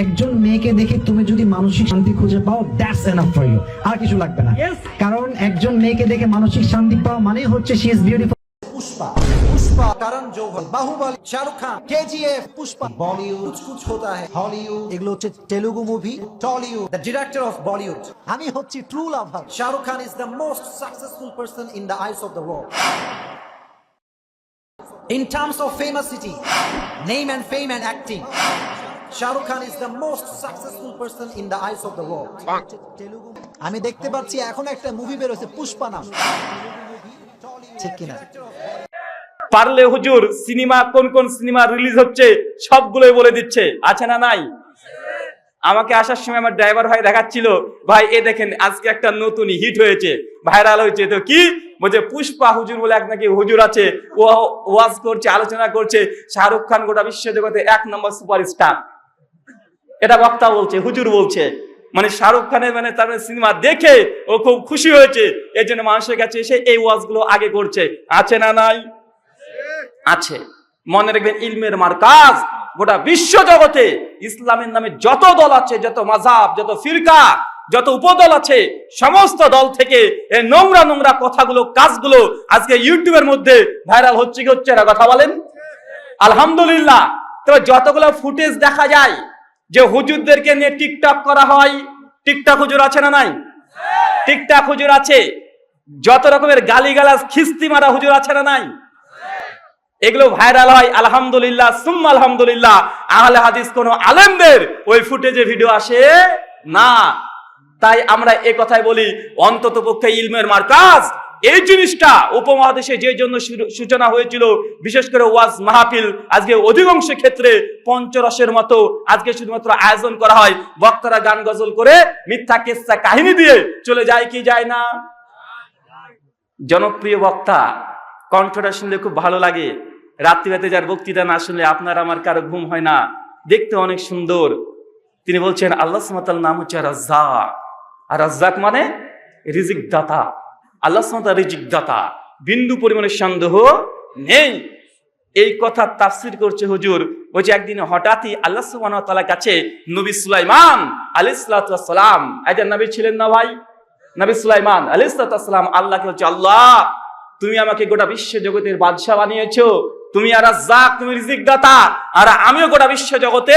একজন মেয়েকে দেখে তুমি যদি মানসিক শান্তি খুঁজে পাও দ্যাটস এনাফ ফর ইউ আর কিছু লাগবে না। কারণ একজন মেয়েকে দেখে মানসিক শান্তি পাওয়া মানে হচ্ছে she is beautiful Pushpa Pushpa কারণ জোহর শাহরুখ খান কেজিএফ পুষ্পা। বলিউড কুছ কুছ হোতা হ্যায় হলিউড এগুলো হচ্ছে Telugu movie Tollywood the director of Bollywood আমি হচ্ছি true lover Shahrukh Khan is the most successful person in the eyes of the world In terms of famous city, name and fame and Rukh Khan is the most successful person in the eyes of the world. আমি দেখতে পাচ্ছি এখন একটা movie বের হয়েছে পুষ্পা নাম। ঠিক কিনা? পারলে হুজুর, সিনেমা কোন কোন সিনেমা রিলিজ হচ্ছে, সবগুলোই বলে দিচ্ছে। আছে না নাই? আমাকে আসার সময় আমার ড্রাইভার ভাই দেখাচ্ছিল, ভাই, এ দেখেন, আজকে একটা নতুন হিট হয়েছে ভাইরাল হয়েছে। তো কি? বলছে, পুষ্পা হুজুর বলে এক নাকি হুজুর আছে। ও ওয়াজ করছে, আলোচনা করছে, শাহরুখ খান গোটা বিশ্ব জগতে এক নম্বর সুপারস্টার এটা বক্তা বলছে, হুজুর বলছে। মানে শাহরুখ খানের মানে তার সিনেমা দেখে ও খুব খুশি হয়েছে। এই জন্য মানুষের কাছে এসে এই ওয়াজগুলো আগে করছে। আছে না নাই? আছে। মনে রাখবেন, ইলমের মার্কাজ গোটা বিশ্ব জগতে ইসলামের নামে যত দল আছে, যত মাজাব যত ফিরকা, যত উপদল আছে, সমস্ত দল থেকে এই নোংরা নোংরা কথাগুলো, কাজগুলো আজকে ইউটিউবের মধ্যে ভাইরাল হচ্ছে কি হচ্ছে না, কথা বলেন? আলহামদুলিল্লাহ। তবে যতগুলো ফুটেজ দেখা যায় যে হুজুরদেরকে নিয়ে টিকটক করা হয়, টিকটক হুজুর আছে না নাই? টিকটক হুজুর আছে। যত রকমের গালিগালাজ, খিস্তি মারা হুজুর আছে না নাই? এগুলো ভাইরাল হয়, আলহামদুলিল্লাহ, সুম্মা আলহামদুলিল্লাহ। আহলে হাদিস কোন আলেমদের ওই ফুটেজে ভিডিও আসে না। তাই আমরা এ কথাই বলি অন্তত পক্ষে ইলমের মার্কাজ এই জিনিসটা উপমহাদেশে যে জন্য সূচনা হয়েছিল, বিশেষ করে ওয়াজ মাহফিল, আজকে অধিকাংশ ক্ষেত্রে পঞ্চরসের মতো আজকে শুধুমাত্র আয়োজন করা হয়। বক্তারা গান গজল করে মিথ্যা কেচ্ছা কাহিনী দিয়ে চলে যায় কি যায় না? জনপ্রিয় বক্তা, কণ্ঠটা শুনলে খুব ভালো লাগে। রাত্রিরাতে যার বক্তৃতা না শুনলে আপনার আমার কারও ঘুম হয় না। দেখতে অনেক সুন্দর। তিনি বলছেন, আল্লাহ সুমাতার নাম হচ্ছে রাজ্জাক। আর রাজ্জাক মানে রিজিক দাতা আল্লাহ সুমাতা রিজিক দাতা বিন্দু পরিমাণে সন্দেহ নেই। এই কথা তাফসির করছে হুজুর। ওই যে একদিন হঠাৎই আল্লাহ তাআলার কাছে নবী সুলাইমান আলাইহিস সালাম। একজন নবী ছিলেন না ভাই? নবী সুলাইমান আলাইহিস সালাম আল্লাহকে হচ্ছে আল্লাহ তুমি আমাকে গোটা বিশ্ব জগতের বাদশাহ বানিয়েছো। তুমি আর যাক তুমি রিজিক দাতা আর আমিও গোটা বিশ্ব জগতে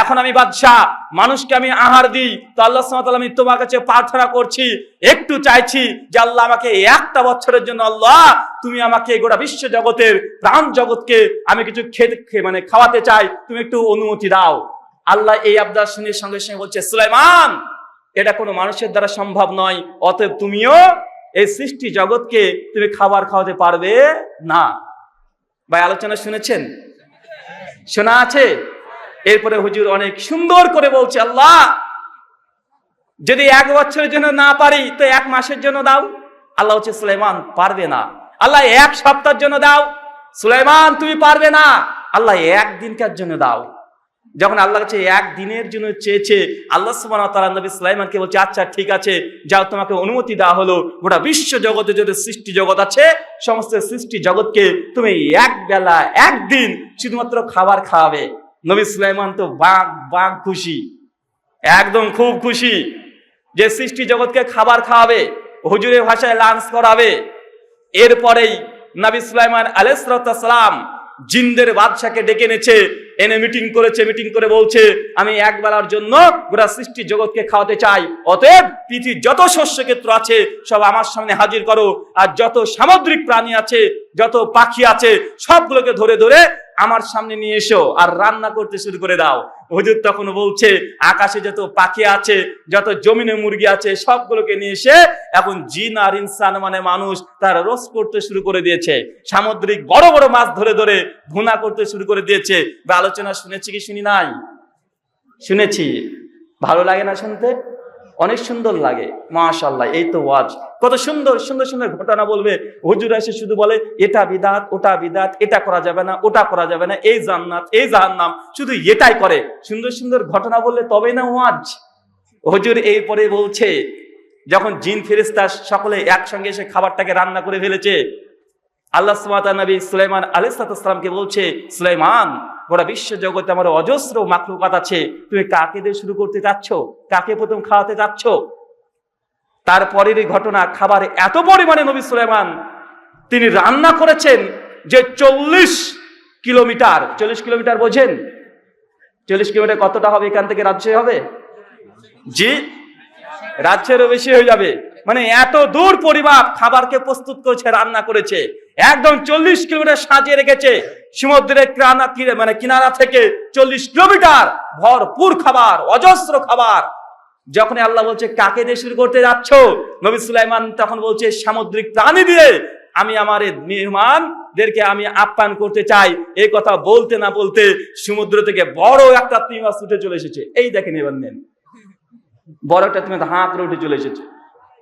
এখন আমি বাদশাহ। মানুষকে আমি আহার দিই। তো আল্লাহ তাআলা, আমি তোমার কাছে প্রার্থনা করছি। একটু চাইছি যে আল্লাহ আমাকে একটা বছরের জন্য আল্লাহ, তুমি আমাকে গোটা বিশ্ব জগতের প্রাণ জগৎকে আমি কিছু খেতে মানে খাওয়াতে চাই। তুমি একটু অনুমতি দাও। আল্লাহ এই আবদার শুনে সঙ্গে সঙ্গে বলছে, সুলাইমান, এটা কোনো মানুষের দ্বারা সম্ভব নয়। অতএব তুমিও এই সৃষ্টি জগৎকে তুমি খাবার খাওয়াতে পারবে না। ভাই, আলোচনা শুনেছেন? শোনা আছে? এরপরে হুজুর অনেক সুন্দর করে বলছে, আল্লাহ, যদি এক বছরের জন্য না পারি, তো এক মাসের জন্য দাও। আল্লাহ হচ্ছে সুলাইমান, পারবে না। আল্লাহ, এক সপ্তাহের জন্য দাও। সুলাইমান, তুমি পারবে না। আল্লাহ একদিনকার জন্য দাও। যখন আল্লাহ কাছে এক দিনের জন্য চেয়েছে, আল্লাহ তাআলা নবী সুলাইমানকে বলছে আচ্ছা ঠিক আছে, যাও, তোমাকে অনুমতি দেওয়া হলো। গোটা বিশ্ব জগতে যত সৃষ্টি জগৎ আছে, সমস্ত সৃষ্টি জগৎকে তুমি এক বেলা একদিন শুধুমাত্র খাবার খাওয়াবে। নবী সুলাইমান তো বাঘ বাঘ খুশি। একদম খুব খুশি যে সৃষ্টি জগৎকে খাবার খাওয়াবে, হুজুরের ভাষায় লাঞ্চ করাবে। এরপরেই নবী সুলাইমান আলাইসালাম জিন্দের বাদশাকে ডেকে এনেছে এনে মিটিং করেছে মিটিং করে বলছে, আমি এক বেলার জন্য গোটা সৃষ্টি জগৎকে খাওয়াতে চাই। অতএব পৃথিবীর যত শস্য ক্ষেত্র আছে, সব আমার সামনে হাজির করো। আর যত সামুদ্রিক প্রাণী আছে, যত পাখি আছে, সবগুলোকে ধরে ধরে আমার সামনে নিয়ে এসো আর রান্না করতে শুরু করে দাও। হুজুর তখন বলছে, আকাশে যত পাখি আছে, যত জমিনে মুরগি আছে, সবগুলোকে নিয়ে এসে এখন জিন আর ইনসান মানে মানুষ তার রোজ করতে শুরু করে দিয়েছে। সামুদ্রিক বড় বড় মাছ ধরে ধরে ভুনা করতে শুরু করে দিয়েছে। বা আলোচনা শুনেছি কি শুনি নাই? শুনেছি। ভালো লাগে না শুনতে? অনেক সুন্দর লাগে মাশাল্লাহ এই তো ওয়াজ। কত সুন্দর সুন্দর সুন্দর ঘটনা বলবে। হুজুর এসে শুধু বলে, এটা বিদাত, ওটা বিদাত, এটা করা যাবে না, ওটা করা যাবে না, এই জান্নাত, এই জাহান্নাম। শুধু এটাই করে। সুন্দর সুন্দর ঘটনা বললে তবেই না ওয়াজ। হুজুর এই পরে বলছে, যখন জিন ফেরেস্তা সকলে একসঙ্গে এসে খাবারটাকে রান্না করে ফেলেছে, আল্লাহ সুমাতা নবী সুলাইমান আলাইসালামকে বলছে, সুলাইমান গোটা বিশ্ব জগতে আমার অজস্র মাকলুকাত আছে। তুমি কাকে দিয়ে শুরু করতে চাচ্ছ? কাকে প্রথম খাওয়াতে চাচ্ছ? তারপরের এই ঘটনা, খাবার এত পরিমাণে নবী সুলেমান তিনি রান্না করেছেন যে চল্লিশ কিলোমিটার। চল্লিশ কিলোমিটার বোঝেন? চল্লিশ কিলোমিটার কতটা হবে? এখান থেকে রাজ্য হবে? জি, রাজ্যেরও বেশি হয়ে যাবে। মানে এত দূর পরিমাপ খাবারকে প্রস্তুত করেছে, রান্না করেছে। একদম চল্লিশ কিলোমিটার সাজিয়ে রেখেছে সমুদ্রের কিনারা কিরে- মানে কিনারা থেকে চল্লিশ কিলোমিটার ভরপুর খাবার, অজস্র খাবার। যখন আল্লাহ বলছে, কাকে দিয়ে শুরু করতে যাচ্ছ? নবী সুলাইমান তখন বলছে, সামুদ্রিক প্রাণী দিয়ে আমি আমার মেহমানদেরকে আমি আপ্যায়ন করতে চাই। এই কথা বলতে না বলতে সমুদ্র থেকে বড় একটা তিন মাছ উঠে চলে এসেছে। এই দেখেন এবার নেন। বড় একটা তুমি হাঁ উঠে চলে এসেছে।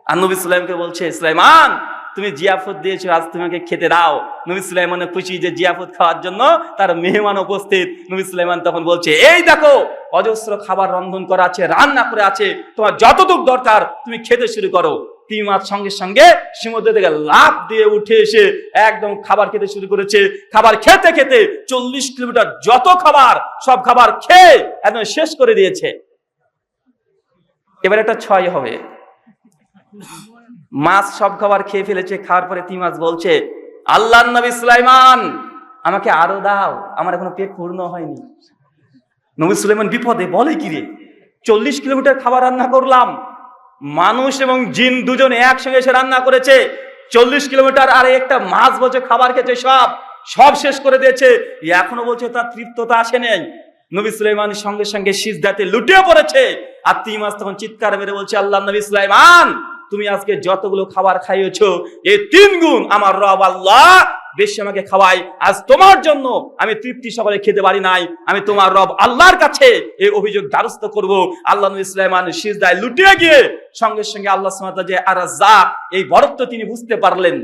আর নবী সুলাইমকে বলছে, সুলাইমান তুমি জিয়াফত দিয়েছ, আজ তোমাকে খেতে দাও। নবী সুলাইমান খুশি যে জিয়াফত খাওয়ার জন্য তার মেহমান উপস্থিত। নবী সুলাইমান তখন বলছে, এই দেখো, অজস্র খাবার রন্ধন করা আছে, রান্না করে আছে, তোমার যতটুক দরকার তুমি খেতে শুরু করো। তিন মাস সঙ্গে সঙ্গে সমুদ্র থেকে লাভ দিয়ে উঠে এসে একদম খাবার খেতে শুরু করেছে। খাবার খেতে খেতে চল্লিশ কিলোমিটার যত খাবার, সব খাবার খেয়ে একদম শেষ করে দিয়েছে। এবার একটা ছয় হবে। মাছ সব খাবার খেয়ে ফেলেছে, খাওয়ার পরে তিন মাছ বলছে আল্লাহ নবী সুলাইমান, আমাকে আরও দাও, আমার এখনও পেট পূর্ণ হয়নি। নবী সুলাইমান বিপদে বলে কি রে? চল্লিশ কিলোমিটার খাবার রান্না করলাম, মানুষ এবং জিন দুজন একসঙ্গে এসে রান্না করেছে, চল্লিশ কিলোমিটার আর একটা মাছ বলছে খাবার খেয়েছে সব সব শেষ করে দিয়েছে, এখনও বলছে তার তৃপ্ততা আসে নেই। নবী সুলাইমান সঙ্গে সঙ্গে সিজদাতে লুটিয়ে পড়েছে, আর তিন মাস তখন চিৎকার মেরে বলছে আল্লাহ নবী সুলাইমান তুমি আজকে যতগুলো খাবার খাইয়েছো, এই তিন গুণ আমার রব আল্লাহ বেশি আমাকে খাওয়াই আজ তোমার জন্য আমি তৃপ্তি সকালে খেতে পারি নাই। আমি তোমার রব আল্লাহর কাছে এই অভিযোগ দ্বারস্থ করব। আল্লাহ নবী সুলাইমান সিজদায় লুটিয়ে গিয়ে সঙ্গে সঙ্গে আল্লাহ যে আর যা এই বরত্ব তিনি বুঝতে পারলেন।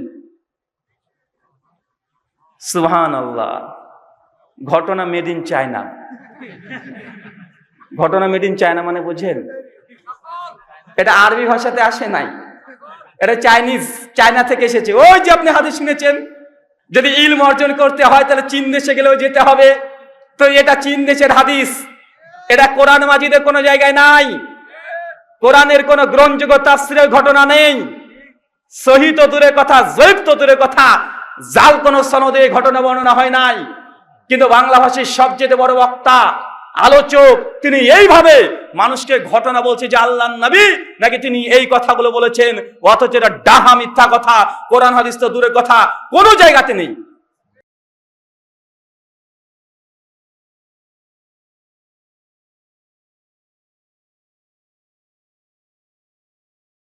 সুবহান আল্লাহ ঘটনা মেড ইন চায়না ঘটনা মেড ইন চায়না মানে বোঝেন? এটা আরবি ভাষাতে আসে নাই। এটা চাইনিজ, চায়না থেকে এসেছে। ওই যে আপনি হাদিস শুনেছেন, যদি ইলম অর্জন করতে হয়, তাহলে চীন দেশে গেলেও যেতে হবে। তো এটা চীন দেশের হাদিস। এটা কোরআন মাজিদের কোনো জায়গায় নাই। কোরআনের কোনো গ্রহণযোগ্য তাফসিরের ঘটনা নেই। সহি তো কথা জৈব তো কথা। জাল কোন সনদে ঘটনা বর্ণনা হয় নাই। কিন্তু বাংলা ভাষীর সবচেয়ে বড় বক্তা আলোচক, তিনি এইভাবে মানুষকে ঘটনা বলছে যে আল্লাহ নবী নাকি তিনি এই কথাগুলো বলেছেন, অথচ এটা ডাহা মিথ্যা কথা, কোরআন হাদিস তো দূরের কথা, কোনো জায়গাতে নেই।